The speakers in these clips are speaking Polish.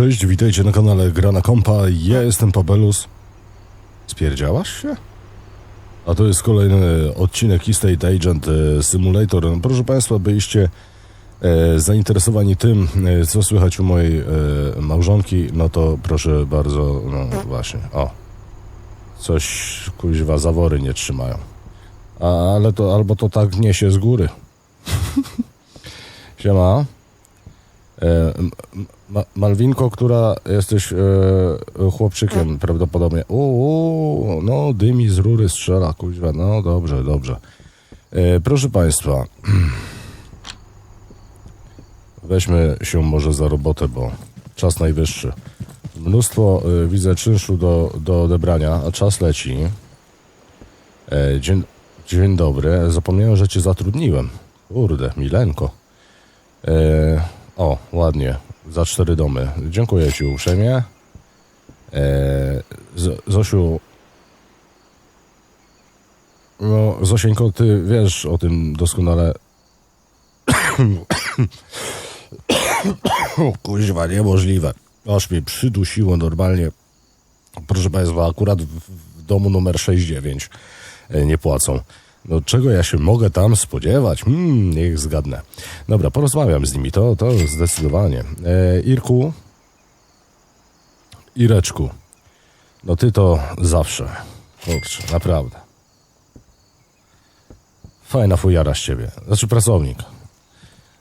Cześć, witajcie na kanale Grana Kompa. Ja jestem Pabelus. Spierdziałaś się? A to jest kolejny odcinek Estate Agent e, Simulator. Proszę Państwa, byliście e, zainteresowani tym, e, co słychać u mojej e, małżonki, no to proszę bardzo, no właśnie, o. Coś, kuźwa, zawory nie trzymają. A, ale to, albo to tak niesie z góry. Siema. E, Ma- Malwinko, która jesteś e, chłopczykiem prawdopodobnie. Uuu, no dymi z rury strzela, kuźwa, no dobrze, dobrze. E, proszę Państwa, weźmy się może za robotę, bo czas najwyższy. Mnóstwo, e, widzę, czynszu do, do odebrania, a czas leci. E, dzień, dzień dobry, zapomniałem, że Cię zatrudniłem. Kurde, Milenko. E, o, ładnie. Za cztery domy. Dziękuję Ci uprzejmie. E, Z, Zosiu. No, Zosieńko, Ty wiesz o tym doskonale. kuźwa, niemożliwe. Aż mnie przydusiło normalnie. Proszę Państwa, akurat w, w domu numer 69 e, nie płacą. No czego ja się mogę tam spodziewać? Hmm, niech zgadnę. Dobra, porozmawiam z nimi, to, to zdecydowanie. E, Irku, Ireczku, no ty to zawsze. Kurczę, naprawdę. Fajna fujara z ciebie. Znaczy pracownik.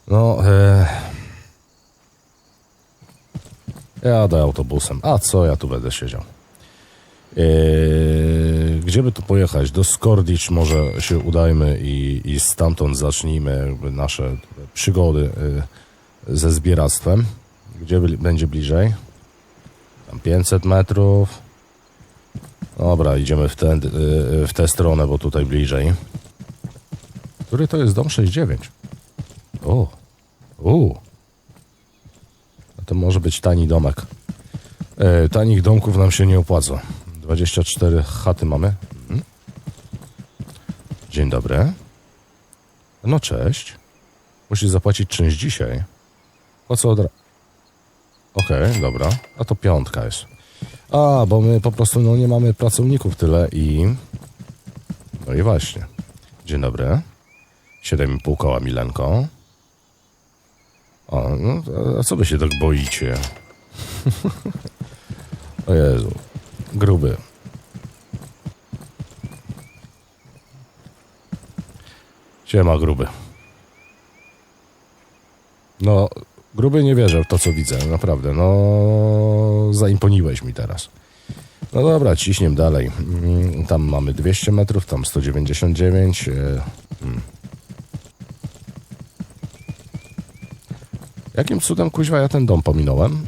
No, e, jadę autobusem. A co ja tu będę siedział? Eee, gdzie by tu pojechać? Do Skordicz może się udajmy i, i stamtąd zacznijmy nasze przygody e, ze zbieractwem. Gdzie byli- będzie bliżej? Tam 500 metrów. Dobra, idziemy w, tę e, w tę stronę, bo tutaj bliżej. Który to jest dom 69? O, u. To może być tani domek. E, tanich domków nam się nie opłaca. 24 chaty mamy. Mhm. Dzień dobry. No cześć. Musisz zapłacić czynsz dzisiaj. Po co od... Okej, dobra. A to piątka jest. A, bo my po prostu no, nie mamy pracowników tyle i... No i właśnie. Dzień dobry. 7,5 koła Milenko. O, no, a co wy się tak boicie? O Jezu. Gruby. Siema, gruby. No, gruby nie wierzę w to, co widzę, naprawdę. No, zaimponiłeś mi teraz. No dobra, ciśniem dalej. Mm, Tam mamy 200 metrów, tam 199. e, hmm. Jakim cudem, kuźwa, ja ten dom pominąłem?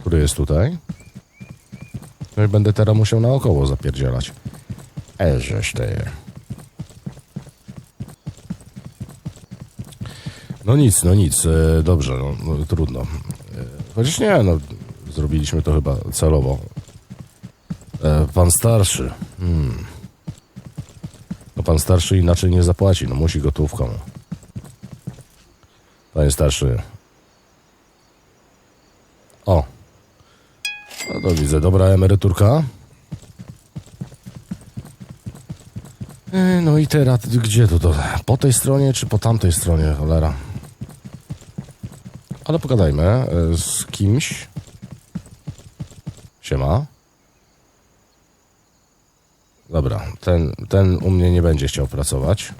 Który jest tutaj? No i będę teraz musiał naokoło zapierdzielać. Eżeż ty. No nic, no nic, e, dobrze, no, no, trudno. E, chociaż nie, no, zrobiliśmy to chyba celowo. E, pan starszy. Hmm. No pan starszy inaczej nie zapłaci, no musi gotówką. Panie starszy. O, no widzę, dobra emeryturka. E, No i teraz, gdzie to to? Po tej stronie, czy po tamtej stronie, cholera? Ale pogadajmy e, z kimś. Siema. Dobra, ten, ten u mnie nie będzie chciał pracować.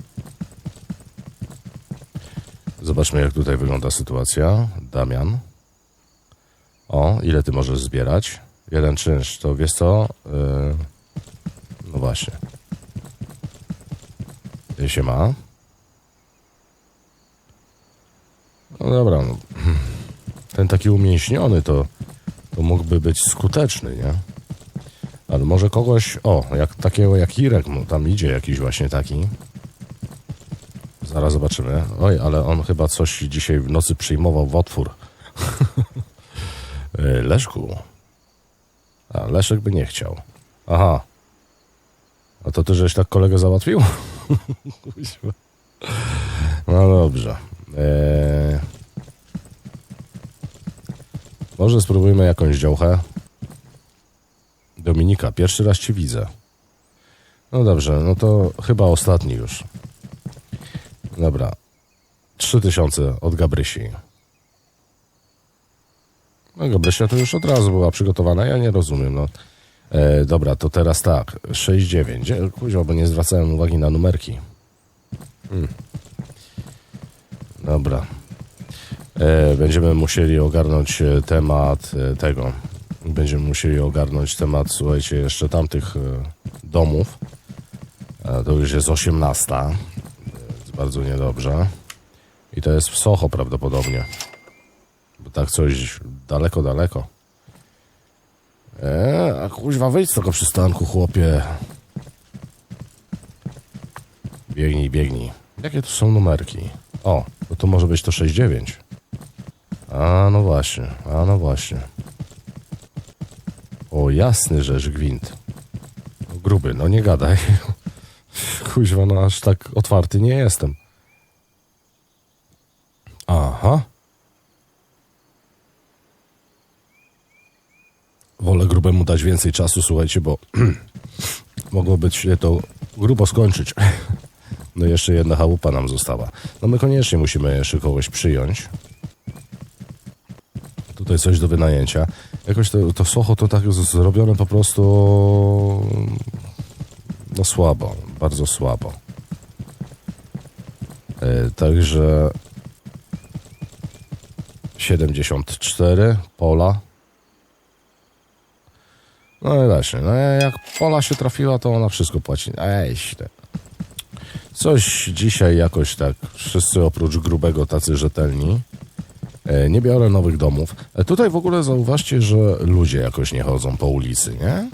Zobaczmy, jak tutaj wygląda sytuacja. Damian. O, ile ty możesz zbierać? Jeden czynsz, to wiesz co? Yy, no właśnie. Ty się ma. No dobra, no. ten taki umięśniony to, to mógłby być skuteczny, nie? Ale może kogoś, o, jak takiego jak Irek, mu tam idzie jakiś właśnie taki. Zaraz zobaczymy. Oj, ale on chyba coś dzisiaj w nocy przyjmował w otwór. E, Leszku. A, Leszek by nie chciał. Aha. A to ty żeś tak kolegę załatwił? No dobrze. Eee, Może spróbujmy jakąś działkę. Dominika, pierwszy raz cię widzę. No dobrze, no to chyba ostatni już. Dobra. 3000 od Gabrysi. No Gabrysia to już od razu była przygotowana, ja nie rozumiem, no. E, dobra, to teraz tak, 6-9. E, Kuźwa, bo nie zwracałem uwagi na numerki. Hmm. Dobra. E, będziemy musieli ogarnąć e, temat e, tego. Będziemy musieli ogarnąć temat, słuchajcie, jeszcze tamtych domów. E, to już jest 18. e, Jest bardzo niedobrze. I to jest w Socho prawdopodobnie. Tak coś daleko, daleko. E, a kuźwa, wyjdź z tego przystanku, chłopie. Biegnij, biegnij. Jakie tu są numerki? O, no to może być to 6-9. A, no właśnie, a no właśnie. O, jasny rzecz gwint. Gruby, no nie gadaj. Kuźwa, no aż tak otwarty nie jestem. Aha. Wolę grubemu dać więcej czasu, słuchajcie, bo mogłoby się to grubo skończyć. No jeszcze jedna chałupa nam została. No my koniecznie musimy jeszcze kogoś przyjąć. Tutaj coś do wynajęcia. Jakoś to, to Socho to tak jest zrobione po prostu no słabo, bardzo słabo. E, także 74 pola. No i właśnie, no jak pola się trafiła, to ona wszystko płaci. Ej, źle. Coś dzisiaj jakoś tak, wszyscy oprócz grubego tacy rzetelni. E, nie biorę nowych domów. E, tutaj w ogóle zauważcie, że ludzie jakoś nie chodzą po ulicy, nie?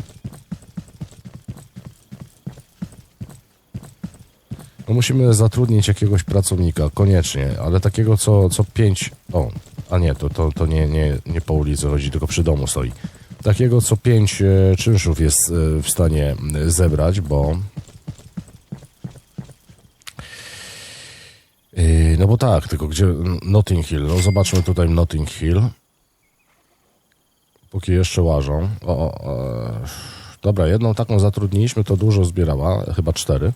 No musimy zatrudnić jakiegoś pracownika, koniecznie, ale takiego co, co pięć... O, a nie, to, to, to nie, nie, nie po ulicy chodzi, tylko przy domu stoi. Takiego co pięć e, czynszów jest e, w stanie e, zebrać, bo... Yy, no bo tak, tylko gdzie Notting Hill? No zobaczmy tutaj Notting Hill. Póki jeszcze łażą. O, o, e, dobra, jedną taką zatrudniliśmy, to dużo zbierała, chyba cztery.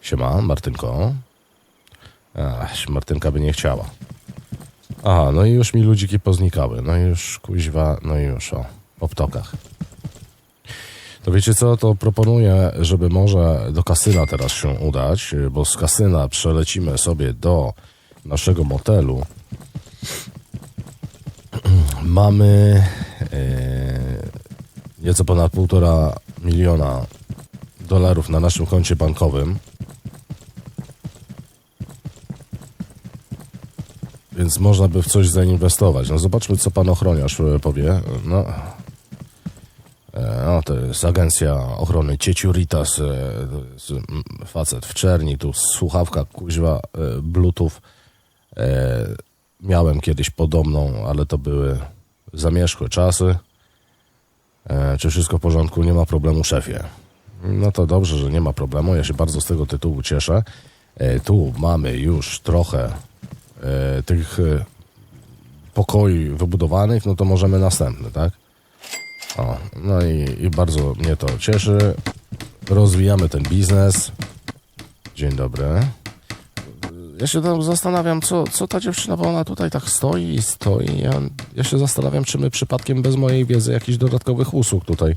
Siema, Martynko. Ach, Martynka by nie chciała. Aha, no i już mi ludziki poznikały. No już, kuźwa, no i już, o, po ptokach. To wiecie co, to proponuję, żeby może do kasyna teraz się udać, bo z kasyna przelecimy sobie do naszego motelu. Mamy e, nieco ponad półtora miliona dolarów na naszym koncie bankowym. Więc można by w coś zainwestować. No zobaczmy, co pan ochroniarz e, powie. No, No, to jest agencja ochrony Cieciuritas, e, facet w czerni, tu słuchawka kuźwa, e, bluetooth. E, Miałem kiedyś podobną, ale to były zamierzchłe czasy. E, Czy wszystko w porządku? Nie ma problemu, szefie. No to dobrze, że nie ma problemu. Ja się bardzo z tego tytułu cieszę. E, Tu mamy już trochę e, tych e, pokoi wybudowanych, no to możemy następny, tak? O, no i, i bardzo mnie to cieszy. Rozwijamy ten biznes. Dzień dobry. Ja się tam zastanawiam, co, co ta dziewczyna, bo ona tutaj tak stoi i stoi. Ja, ja się zastanawiam, czy my przypadkiem bez mojej wiedzy jakichś dodatkowych usług tutaj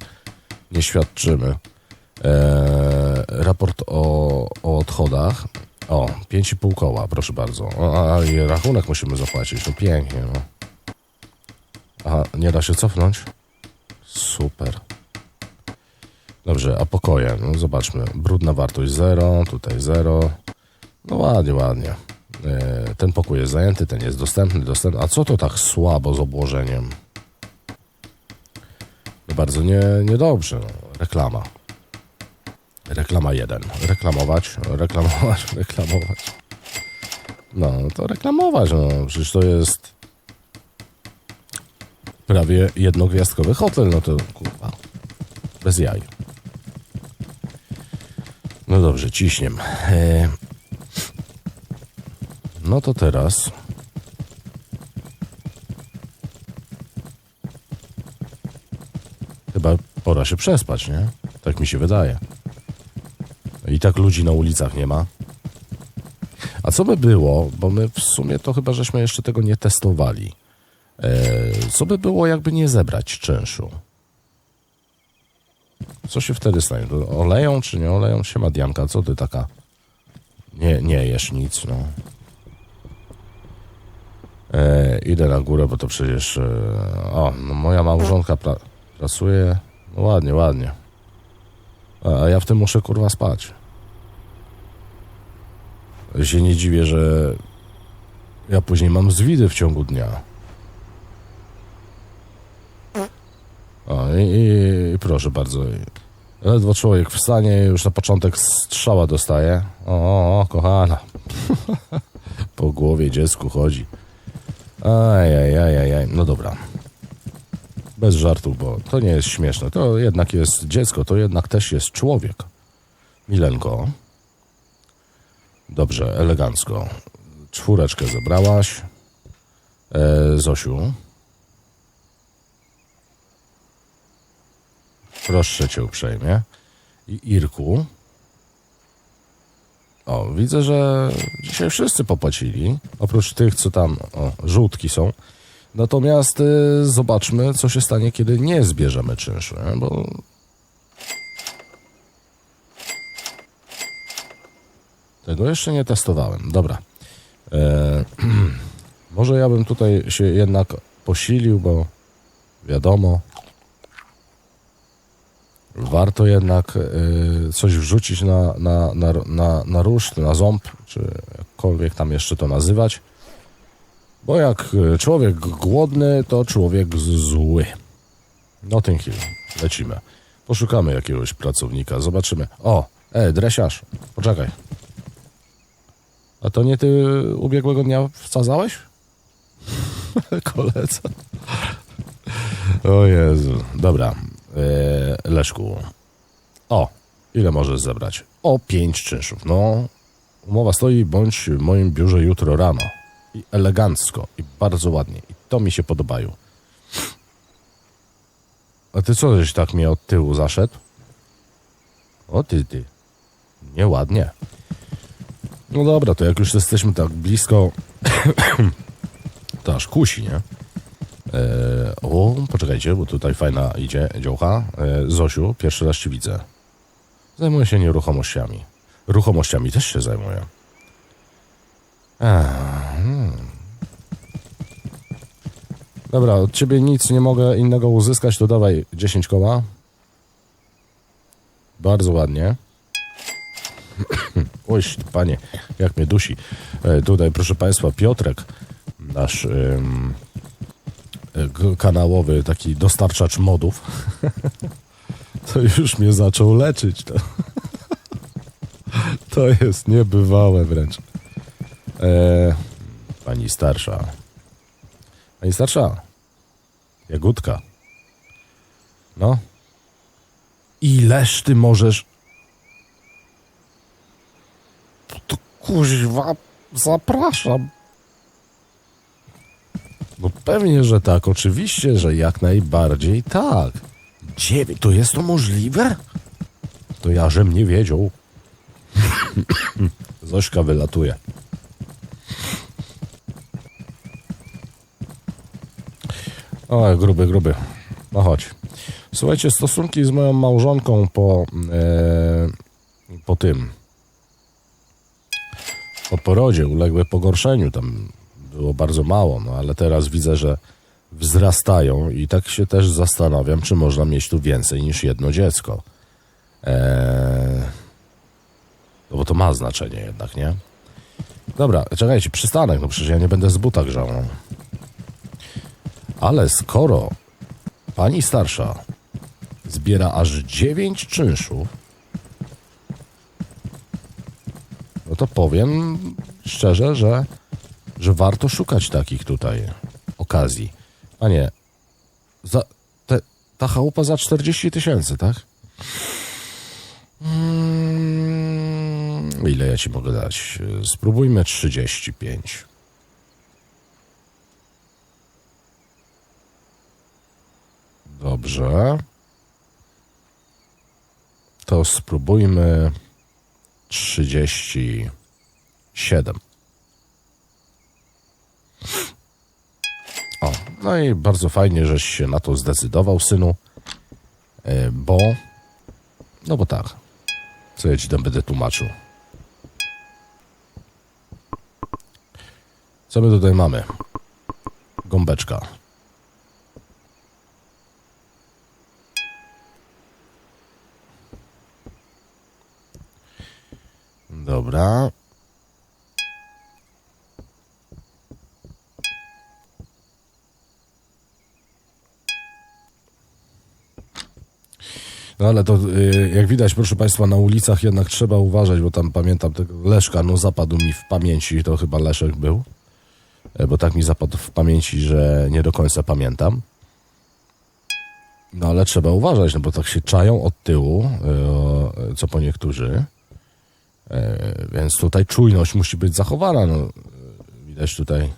nie świadczymy. Eee, raport o, o odchodach. O, 5,5 koła, proszę bardzo. O, a, i rachunek musimy zapłacić. No pięknie, no. Aha, nie da się cofnąć? Super. Dobrze, a pokoje, no zobaczmy. Brudna wartość 0, tutaj 0. No ładnie, ładnie. E, Ten pokój jest zajęty, ten jest dostępny, dostępny. A co to tak słabo z obłożeniem? No bardzo nie, niedobrze. No. Reklama. Reklama 1. Reklamować, reklamować, reklamować. No, to reklamować, no. Przecież to jest prawie jednogwiazdkowy hotel, no to kurwa, bez jaj. No dobrze, ciśniem. E, no to teraz chyba pora się przespać, nie? Tak mi się wydaje. I tak ludzi na ulicach nie ma. A co by było, bo my w sumie to chyba żeśmy jeszcze tego nie testowali. E, co by było, jakby nie zebrać czynszu? Co się wtedy stanie? Oleją czy nie oleją się Dianka? Co ty taka? Nie, nie jesz nic, no. E, idę na górę, bo to przecież... E, o, no moja małżonka pra, pracuje. No ładnie, ładnie. A, a ja w tym muszę kurwa spać. Ja się nie dziwię, że ja później mam zwidy w ciągu dnia. I proszę bardzo. Ledwo człowiek wstanie, już na początek strzała dostaje. O, o, o kochana. po głowie dziecku chodzi. Ajajajajaj, no dobra. Bez żartów, bo to nie jest śmieszne. To jednak jest dziecko, to jednak też jest człowiek. Milenko. Dobrze, elegancko. Czwóreczkę zebrałaś. E, Zosiu. Proszę cię uprzejmie. I Irku. O, widzę, że dzisiaj wszyscy popłacili. Oprócz tych, co tam, o, żółtki są. Natomiast y, zobaczmy, co się stanie, kiedy nie zbierzemy czynszu, nie? bo... Tego jeszcze nie testowałem. Dobra. E, może ja bym tutaj się jednak posilił, bo wiadomo, warto jednak y, coś wrzucić na, na, na, na, na ruszt, na ząb, czy jakkolwiek tam jeszcze to nazywać. Bo jak y, człowiek głodny, to człowiek zły. Notting Hill. Lecimy. Poszukamy jakiegoś pracownika. Zobaczymy. O, e, dresiarz. Poczekaj. A to nie ty ubiegłego dnia wsadzałeś? Koledze. O Jezu. Dobra. E, Leszku. O, ile możesz zebrać? O, pięć czynszów. No, umowa stoi, bądź w moim biurze jutro rano. I elegancko, i bardzo ładnie. I to mi się podobają. A ty co, żeś tak mnie od tyłu zaszedł? O ty, ty. Nieładnie. No dobra, to jak już jesteśmy tak blisko, to aż kusi, nie? E, o, poczekajcie, bo tutaj fajna idzie działka. E, Zosiu, pierwszy raz ci widzę. Zajmuję się nieruchomościami. Ruchomościami też się zajmuję. Hmm. Dobra, od ciebie nic nie mogę innego uzyskać, to dawaj 10 koła. Bardzo ładnie. Oj, panie, jak mnie dusi. E, tutaj, proszę państwa, Piotrek, nasz kanałowy taki dostarczacz modów, to już mnie zaczął leczyć. To, to jest niebywałe wręcz. E, pani starsza. Pani starsza. Jagódka. No. Ileż ty możesz... To kuźwa, zapraszam. No pewnie, że tak. Oczywiście, że jak najbardziej tak. Dziewięć. To jest to możliwe? To ja, żem nie wiedział. Zośka wylatuje. O, gruby, gruby. No chodź. Słuchajcie, stosunki z moją małżonką po, e, po tym, po porodzie uległy pogorszeniu. Tam było bardzo mało, no ale teraz widzę, że wzrastają i tak się też zastanawiam, czy można mieć tu więcej niż jedno dziecko. Eee, no bo to ma znaczenie jednak, nie? Dobra, czekajcie, przystanek, no przecież ja nie będę z buta grzał. no. Ale skoro pani starsza zbiera aż dziewięć czynszów, no to powiem szczerze, że, że warto szukać takich tutaj okazji. A nie, za, te, ta chałupa za 40 tysięcy, tak? Mm, ile ja ci mogę dać? Spróbujmy 35. Dobrze. to spróbujmy 37. O, no i bardzo fajnie, żeś się na to zdecydował, synu, e, bo, no bo tak, co ja ci tam będę tłumaczył. Co my tutaj mamy? Gąbeczka. Dobra. No ale to y, jak widać, proszę Państwa, na ulicach jednak trzeba uważać, bo tam pamiętam tego Leszka, no zapadł mi w pamięci, to chyba Leszek był, e, bo tak mi zapadł w pamięci, że nie do końca pamiętam. No ale trzeba uważać, no bo tak się czają od tyłu, e, co po niektórzy. E, Więc tutaj czujność musi być zachowana. No, widać tutaj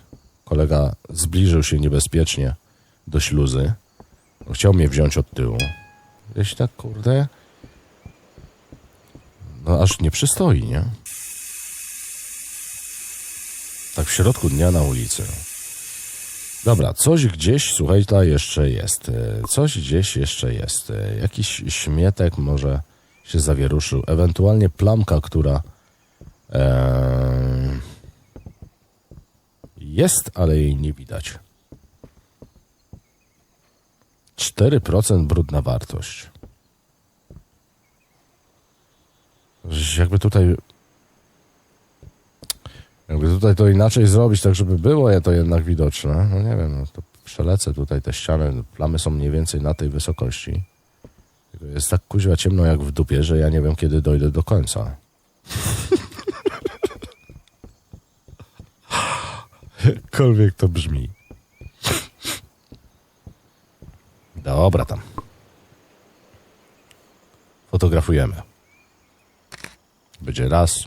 kolega zbliżył się niebezpiecznie do śluzy. Chciał mnie wziąć od tyłu. Gdzieś tak, kurde. No aż nie przystoi, nie? Tak w środku dnia na ulicy. Dobra, coś gdzieś, słuchajcie, jeszcze jest. Coś gdzieś jeszcze jest. Jakiś śmietek może się zawieruszył. Ewentualnie plamka, która jest, ale jej nie widać. 4% brudna wartość. Jakby tutaj. Jakby tutaj to inaczej zrobić, tak żeby było je to jednak widoczne. No nie wiem, no to przelecę tutaj te ściany. Plamy są mniej więcej na tej wysokości. Jest tak kuźwa ciemno jak w dupie, że ja nie wiem kiedy dojdę do końca. Jakkolwiek to brzmi. Dobra tam. Fotografujemy. Będzie raz.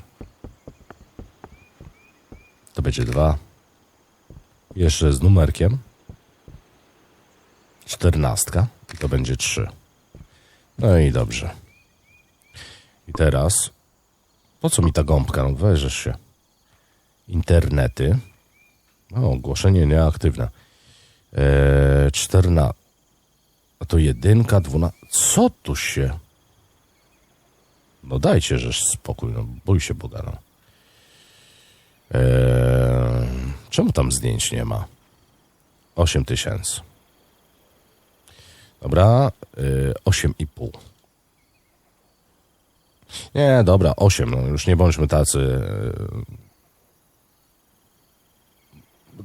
To będzie dwa. Jeszcze z numerkiem. Czternastka. I to będzie trzy. No i dobrze. I teraz. Po co mi ta gąbka? No weźesz się. Internety. O, ogłoszenie nieaktywne. Eee, czterna. A to jedynka, dwuna... Co tu się... No dajcie, żeż spokój, no bój się Boga, no. Eee, czemu tam zdjęć nie ma? 8 tysięcy. Dobra, yy, 8,5. Nie, dobra, 8, no już nie bądźmy tacy...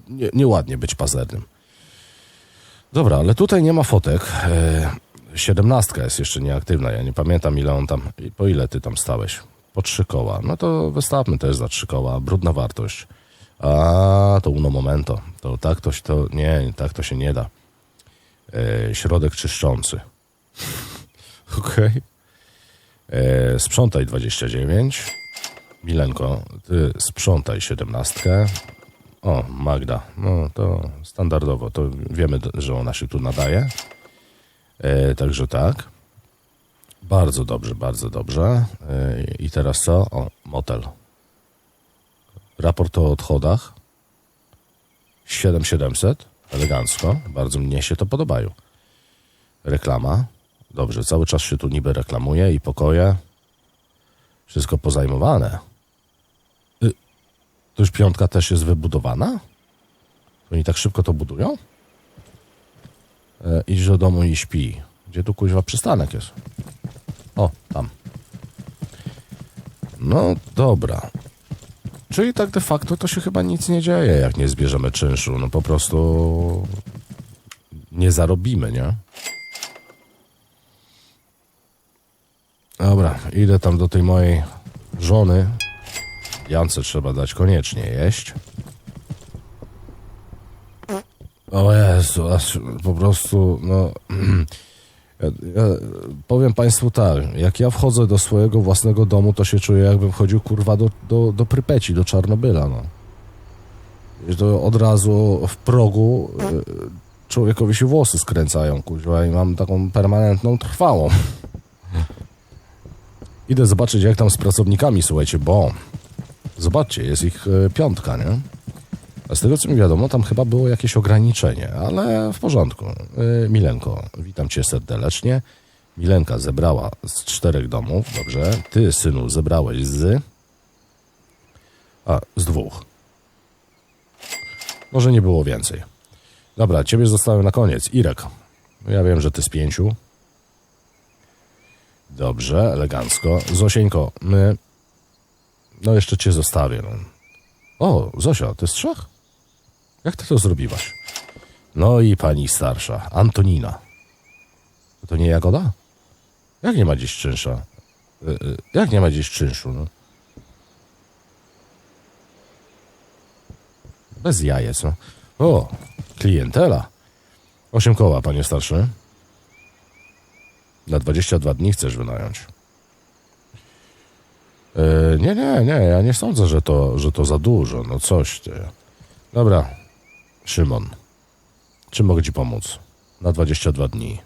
Nie, nieładnie być pazernym. Dobra, ale tutaj nie ma fotek. E, Siedemnastka jest jeszcze nieaktywna. Ja nie pamiętam, ile on tam. Po ile ty tam stałeś? Po trzy koła. No to wystawmy też za trzy koła. Brudna wartość. A to uno momento. To tak to się to. Nie, tak to się nie da. E, środek czyszczący. Okej. Okay. Sprzątaj 29. Milenko, ty sprzątaj siedemnastkę. O, Magda. No to standardowo. To wiemy, że ona się tu nadaje. E, także tak. Bardzo dobrze, bardzo dobrze. E, I teraz co? O, motel. Raport o odchodach. 7700. Elegancko. Bardzo mnie się to podobają. Reklama. Dobrze, cały czas się tu niby reklamuje i pokoje. Wszystko pozajmowane. To już piątka też jest wybudowana? Oni tak szybko to budują? E, idź do domu i śpi. Gdzie tu kuźwa przystanek jest? O, tam. No dobra. Czyli tak de facto to się chyba nic nie dzieje, jak nie zbierzemy czynszu. No po prostu nie zarobimy, nie? Dobra, idę tam do tej mojej żony. Jance trzeba dać koniecznie jeść. O Jezu, aż po prostu, no... Ja, ja powiem Państwu tak, jak ja wchodzę do swojego własnego domu, to się czuję jakbym wchodził, kurwa, do, do, do Prypeci, do Czarnobyla, no. I to od razu w progu y, człowiekowi się włosy skręcają, kurwa, i mam taką permanentną trwałą. Idę zobaczyć, jak tam z pracownikami, słuchajcie, bo zobaczcie, jest ich e, piątka, nie? A z tego, co mi wiadomo, tam chyba było jakieś ograniczenie, ale w porządku. E, Milenko, witam cię serdecznie. Milenka zebrała z czterech domów, dobrze. Ty, synu, zebrałeś z... A, z dwóch. Może nie było więcej. Dobra, ciebie zostawiam na koniec. Irek. Ja wiem, że ty z pięciu. Dobrze, elegancko. Zosieńko, my... No jeszcze cię zostawię. No. O, Zosia, ty z trzech? Jak ty to zrobiłaś? No i pani starsza, Antonina. To nie Jagoda? Jak nie ma dziś czynsza? Y, y, Jak nie ma dziś czynszu? No? Bez jajec, no. O, klientela. Osiem koła, panie starszy. Na 22 dni chcesz wynająć. E, nie, nie, nie, ja nie sądzę, że to, że to za dużo. No coś ty. Dobra, Szymon. Czym mogę ci pomóc? Na 22 dni.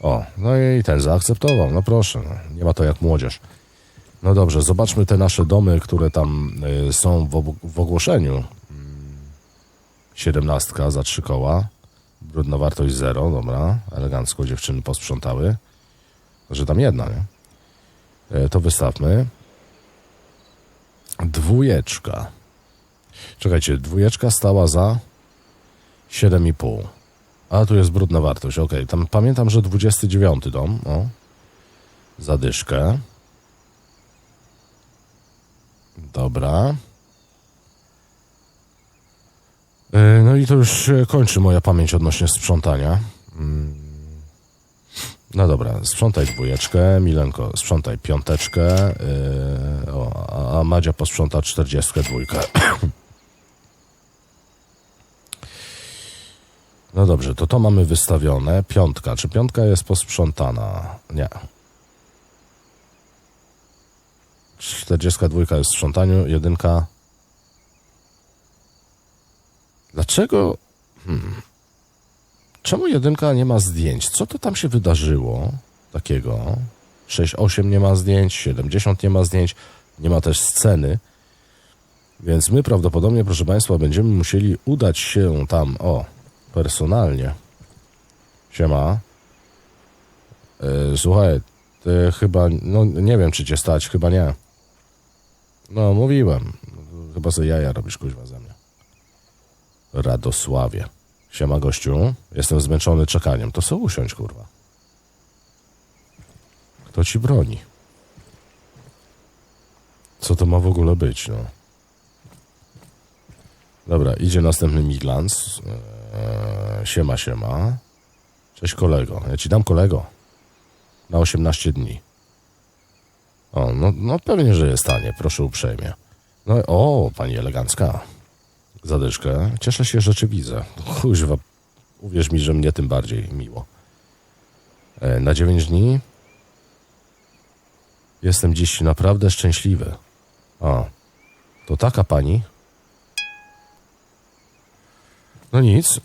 O, no i ten zaakceptował. No proszę, no, nie ma to jak młodzież. No dobrze, zobaczmy te nasze domy, które tam y, są w, ogłoszeniu. Siedemnastka za trzy koła. Brudna wartość zero, dobra. Elegancko dziewczyny posprzątały. Że tam jedna, nie? E, To wystawmy. Dwójeczka. Czekajcie, dwójeczka stała za 7,5. A tu jest brudna wartość, okej. Tam pamiętam, że 29 dom, o. Zadyszkę. Dobra. E, No i to już kończy moja pamięć odnośnie sprzątania. No dobra, sprzątaj dwójeczkę, Milenko, sprzątaj piąteczkę, yy, o, a- a Madzia posprząta czterdziestkę dwójkę. No dobrze, to to mamy wystawione. Piątka. Czy piątka jest posprzątana? Nie. 42 jest w sprzątaniu, jedynka. Dlaczego? Hmm. Czemu jedynka nie ma zdjęć? Co to tam się wydarzyło takiego? 6-8 nie ma zdjęć, 70 nie ma zdjęć, nie ma też sceny. Więc my prawdopodobnie, proszę Państwa, będziemy musieli udać się tam, o, personalnie. Siema. Yy, słuchaj, ty chyba, no nie wiem, czy cię stać, chyba nie. No, mówiłem. Chyba sobie jaja robisz, kuźwa, ze mnie. Radosławie. Siema, gościu. Jestem zmęczony czekaniem. To co usiądź, kurwa. Kto ci broni? Co to ma w ogóle być, no? Dobra, idzie następny Miglans. Eee, siema, siema. Cześć, kolego. Ja ci dam kolego. Na 18 dni. O, no, no pewnie, że jest tanie. Proszę uprzejmie. No, o, pani elegancka. Zadyszkę. Cieszę się, że cię widzę. Kuźwa, uwierz mi, że mnie tym bardziej miło. E, na 9 dni jestem dziś naprawdę szczęśliwy. O, to taka pani. No nic. e,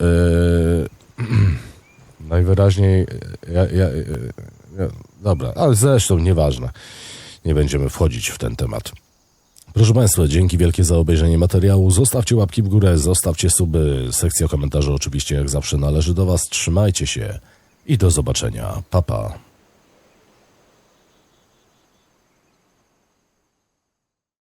najwyraźniej. e, Ja, ja, ja, dobra, ale zresztą nieważne. Nie będziemy wchodzić w ten temat. Proszę Państwa, dzięki wielkie za obejrzenie materiału. Zostawcie łapki w górę, zostawcie suby. Sekcja komentarzy oczywiście jak zawsze należy do Was. Trzymajcie się i do zobaczenia. Pa, pa.